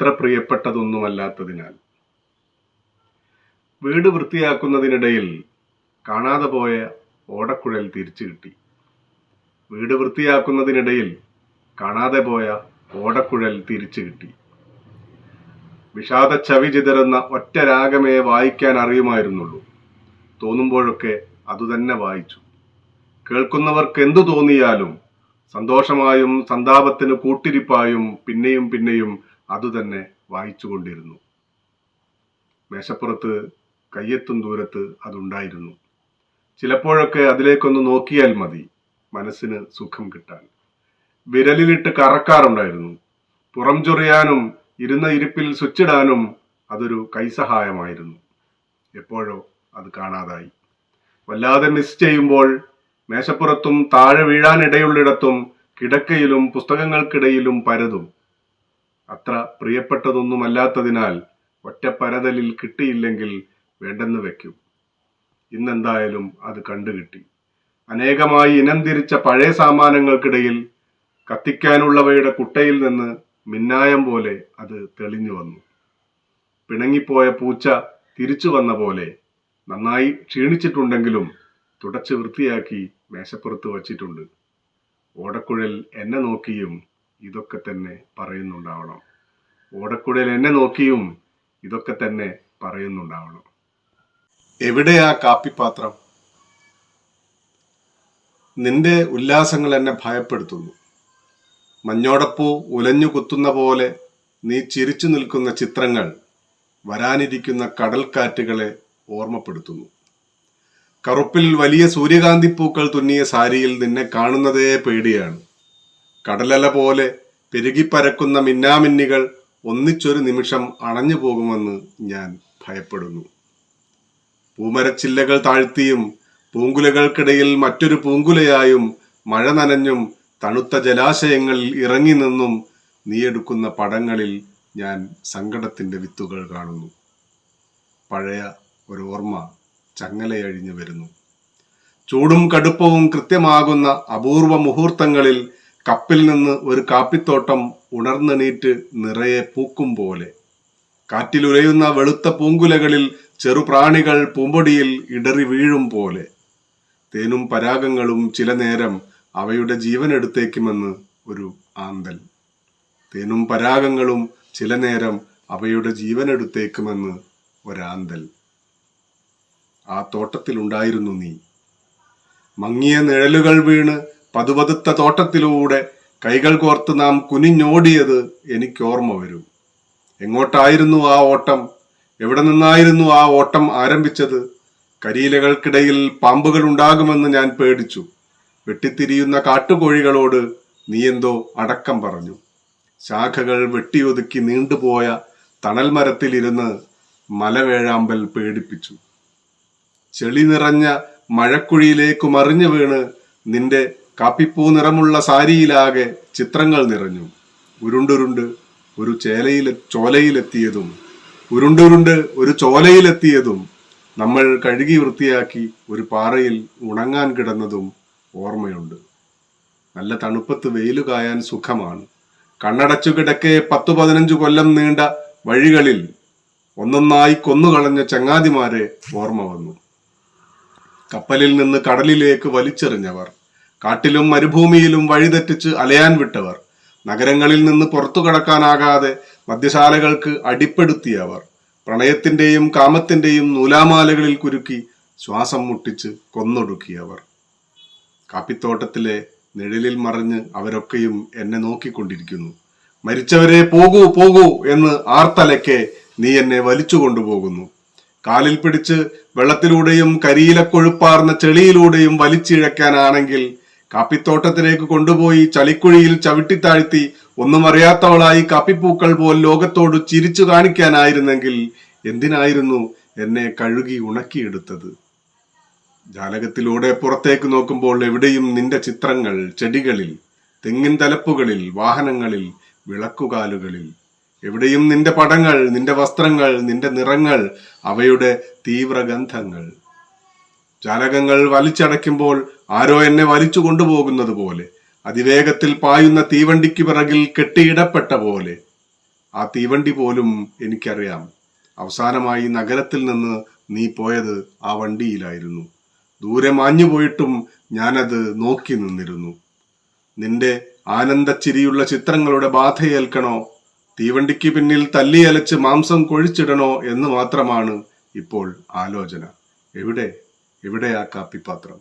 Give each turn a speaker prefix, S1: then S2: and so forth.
S1: അത്ര പ്രിയപ്പെട്ടതൊന്നുമല്ലാത്തതിനാൽ. വീട് വൃത്തിയാക്കുന്നതിനിടയിൽ കാണാതെ പോയ ഓടക്കുഴൽ തിരിച്ചു കിട്ടി. വീട് വൃത്തിയാക്കുന്നതിനിടയിൽ കാണാതെ പോയ ഓടക്കുഴൽ തിരിച്ചു കിട്ടി. വിഷാദ ചവി ചിതറുന്ന ഒറ്റ രാഗമേ വായിക്കാൻ അറിയുമായിരുന്നുള്ളൂ. തോന്നുമ്പോഴൊക്കെ അതുതന്നെ വായിച്ചു. കേൾക്കുന്നവർക്ക് എന്തു തോന്നിയാലും സന്തോഷമായും സന്താപത്തിന് കൂട്ടിരിപ്പായും പിന്നെയും പിന്നെയും അതുതന്നെ വായിച്ചുകൊണ്ടിരുന്നു. മേശപ്പുറത്ത് കയ്യെത്തും ദൂരത്ത് അതുണ്ടായിരുന്നു. ചിലപ്പോഴൊക്കെ അതിലേക്കൊന്ന് നോക്കിയാൽ മതി മനസ്സിന് സുഖം കിട്ടാൻ. വിരലിലിട്ട് കറക്കാറുണ്ടായിരുന്നു. പുറം ചൊറിയാനും ഇരുന്ന ഇരിപ്പിൽ സ്വിച്ചിടാനും അതൊരു കൈസഹായമായിരുന്നു. എപ്പോഴോ അത് കാണാതായി. വല്ലാതെ മിസ് ചെയ്യുമ്പോൾ മേശപ്പുറത്തും താഴെ വീഴാനിടയുള്ളിടത്തും കിടക്കയിലും പുസ്തകങ്ങൾക്കിടയിലും പരതും. അത്ര പ്രിയപ്പെട്ടതൊന്നുമല്ലാത്തതിനാൽ ഒറ്റ പരതലിൽ കിട്ടിയില്ലെങ്കിൽ വേണ്ടെന്ന് വെക്കും ഇന്നെന്തായാലും അത് കണ്ടുകിട്ടി. അനേകമായി ഇനം തിരിച്ച പഴയ സാമാനങ്ങൾക്കിടയിൽ കത്തിക്കാനുള്ളവയുടെ കുട്ടയിൽ നിന്ന് മിന്നായം പോലെ അത് തെളിഞ്ഞു വന്നു. പിണങ്ങിപ്പോയ പൂച്ച തിരിച്ചു വന്ന പോലെ നന്നായി ക്ഷീണിച്ചിട്ടുണ്ടെങ്കിലും തുടച്ച് വൃത്തിയാക്കി മേശപ്പുറത്ത് വച്ചിട്ടുണ്ട്. ഓടക്കുഴൽ എന്നെ നോക്കിയും ഇതൊക്കെ തന്നെ പറയുന്നുണ്ടാവണം. ഓടക്കുടയിൽ എന്നെ നോക്കിയും ഇതൊക്കെ തന്നെ പറയുന്നുണ്ടാവണം. എവിടെയാ കാപ്പിപ്പാത്രം? നിന്റെ ഉല്ലാസങ്ങൾ എന്നെ ഭയപ്പെടുത്തുന്നു. മഞ്ഞോടപ്പൂ ഉലഞ്ഞു കുത്തുന്ന പോലെ നീ ചിരിച്ചു നിൽക്കുന്ന ചിത്രങ്ങൾ വരാനിരിക്കുന്ന കടൽക്കാറ്റുകളെ ഓർമ്മപ്പെടുത്തുന്നു. കറുപ്പിൽ വലിയ സൂര്യകാന്തി പൂക്കൾ തുന്നിയ സാരിയിൽ നിന്നെ കാണുന്നതേ പേടിയാണ്. കടലല പോലെ പെരുകിപ്പരക്കുന്ന മിന്നാമിന്നികൾ ഒന്നിച്ചൊരു നിമിഷം അണഞ്ഞു പോകുമെന്ന് ഞാൻ ഭയപ്പെടുന്നു. പൂമരച്ചില്ലകൾ താഴ്ത്തിയും പൂങ്കുലകൾക്കിടയിൽ മറ്റൊരു പൂങ്കുലയായും മഴ നനഞ്ഞും തണുത്ത ജലാശയങ്ങളിൽ ഇറങ്ങി നിന്നും നീയെടുക്കുന്ന പടങ്ങളിൽ ഞാൻ സങ്കടത്തിന്റെ വിത്തുകൾ കാണുന്നു. പഴയ ഒരു ഓർമ്മ ചങ്ങലയഴിഞ്ഞു വരുന്നു. ചൂടും കടുപ്പവും കൃത്യമാകുന്ന അപൂർവ മുഹൂർത്തങ്ങളിൽ കപ്പിൽ നിന്ന് ഒരു കാപ്പിത്തോട്ടം ഉണർന്നെണീറ്റ് നിറയെ പൂക്കും പോലെ. കാറ്റിലുരയുന്ന വെളുത്ത പൂങ്കുലകളിൽ ചെറുപ്രാണികൾ പൂമ്പൊടിയിൽ ഇടറി വീഴും പോലെ. തേനും പരാഗങ്ങളും ചില നേരം അവയുടെ ജീവൻ എടുത്തേക്കുമെന്ന് ഒരു ആന്തൽ. തേനും പരാഗങ്ങളും ചില നേരം അവയുടെ ജീവൻ എടുത്തേക്കുമെന്ന് ഒരാന്തൽ. ആ തോട്ടത്തിലുണ്ടായിരുന്നു നീ. മങ്ങിയ നിഴലുകൾ വീണ് പതുപതുത്ത തോട്ടത്തിലൂടെ കൈകൾ കോർത്ത് നാം കുനിഞ്ഞോടിയത് എനിക്കോർമ്മ വരും. എങ്ങോട്ടായിരുന്നു ആ ഓട്ടം? എവിടെ നിന്നായിരുന്നു ആ ഓട്ടം ആരംഭിച്ചത്? കരിയിലകൾക്കിടയിൽ പാമ്പുകൾ ഉണ്ടാകുമെന്ന് ഞാൻ പേടിച്ചു. വെട്ടിത്തിരിയുന്ന കാട്ടുകോഴികളോട് നീ എന്തോ അടക്കം പറഞ്ഞു. ശാഖകൾ വെട്ടിയൊതുക്കി നീണ്ടുപോയ തണൽ മരത്തിലിരുന്ന് മലവേഴാമ്പൽ പേടിപ്പിച്ചു. ചെളി നിറഞ്ഞ മഴക്കുഴിയിലേക്ക് മറിഞ്ഞു വീണ് നിന്റെ കാപ്പിപ്പൂ നിറമുള്ള സാരിയിലാകെ ചിത്രങ്ങൾ നിറഞ്ഞു. ഉരുണ്ടുരുണ്ട് ഒരു ചേലയിലെ ചോലയിലെത്തിയതും ഉരുണ്ടുരുണ്ട് ഒരു ചോലയിലെത്തിയതും നമ്മൾ കഴുകി വൃത്തിയാക്കി ഒരു പാറയിൽ ഉണങ്ങാൻ കിടന്നതും ഓർമ്മയുണ്ട്. നല്ല തണുപ്പത്ത് വെയിലു കായാൻ സുഖമാണ്. കണ്ണടച്ചു കിടക്കെ പത്തു പതിനഞ്ചു കൊല്ലം നീണ്ട വഴികളിൽ ഒന്നൊന്നായി കൊന്നുകളഞ്ഞ ചങ്ങാതിമാരെ ഓർമ്മ വന്നു. കപ്പലിൽ നിന്ന് കടലിലേക്ക് വലിച്ചെറിഞ്ഞവർ. കാട്ടിലും മരുഭൂമിയിലും വഴിതെറ്റിച്ച് അലയാൻ വിട്ടവർ നഗരങ്ങളിൽ നിന്ന് പുറത്തു കടക്കാനാകാതെ മദ്യശാലകൾക്ക് അടിപ്പെടുത്തിയവർ പ്രണയത്തിന്റെയും കാമത്തിന്റെയും നൂലാമാലകളിൽ കുരുക്കി ശ്വാസം മുട്ടിച്ച് കൊന്നൊടുക്കിയവർ. കാപ്പിത്തോട്ടത്തിലെ നിഴലിൽ മറിഞ്ഞ് അവരൊക്കെയും എന്നെ നോക്കിക്കൊണ്ടിരിക്കുന്നു. മരിച്ചവരെ പോകൂ പോകൂ എന്ന് ആർത്തലയ്ക്ക് നീ എന്നെ വലിച്ചു കൊണ്ടുപോകുന്നു. കാലിൽ പിടിച്ച് വെള്ളത്തിലൂടെയും കരിയില കൊഴുപ്പാർന്ന ചെളിയിലൂടെയും വലിച്ചിഴക്കാനാണെങ്കിൽ കാപ്പിത്തോട്ടത്തിലേക്ക് കൊണ്ടുപോയി ചളിക്കുഴിയിൽ ചവിട്ടിത്താഴ്ത്തി ഒന്നും അറിയാത്തവളായി കാപ്പിപ്പൂക്കൾ പോൽ ലോകത്തോട് ചിരിച്ചു കാണിക്കാനായിരുന്നെങ്കിൽ എന്തിനായിരുന്നു എന്നെ കഴുകി ഉണക്കിയെടുത്തത്? ജാലകത്തിലൂടെ പുറത്തേക്ക് നോക്കുമ്പോൾ എവിടെയും നിന്റെ ചിത്രങ്ങൾ ചെടികളിൽ തെങ്ങിൻ തലപ്പുകളിൽ വാഹനങ്ങളിൽ വിളക്കുകാലുകളിൽ. എവിടെയും നിന്റെ പടങ്ങൾ നിന്റെ വസ്ത്രങ്ങൾ നിന്റെ നിറങ്ങൾ അവയുടെ തീവ്രഗന്ധങ്ങൾ. ജാലകങ്ങൾ വലിച്ചടയ്ക്കുമ്പോൾ ആരോ എന്നെ വലിച്ചു കൊണ്ടുപോകുന്നത് പോലെ. അതിവേഗത്തിൽ പായുന്ന തീവണ്ടിക്ക് പിറകിൽ കെട്ടിയിടപ്പെട്ട പോലെ. ആ തീവണ്ടി പോലും എനിക്കറിയാം. അവസാനമായി നഗരത്തിൽ നിന്ന് നീ പോയത് ആ വണ്ടിയിലായിരുന്നു. ദൂരെ മാഞ്ഞു പോയിട്ടും ഞാനത് നോക്കി നിന്നിരുന്നു. നിന്റെ ആനന്ദച്ചിരിയുള്ള ചിത്രങ്ങളുടെ ബാധയേൽക്കണോ? തീവണ്ടിക്ക് പിന്നിൽ തല്ലിയലച്ച് മാംസം കൊഴിച്ചിടണോ എന്ന് മാത്രമാണ് ഇപ്പോൾ ആലോചന. എവിടെ? എവിടെ ആ കാപ്പിപ്പാത്രം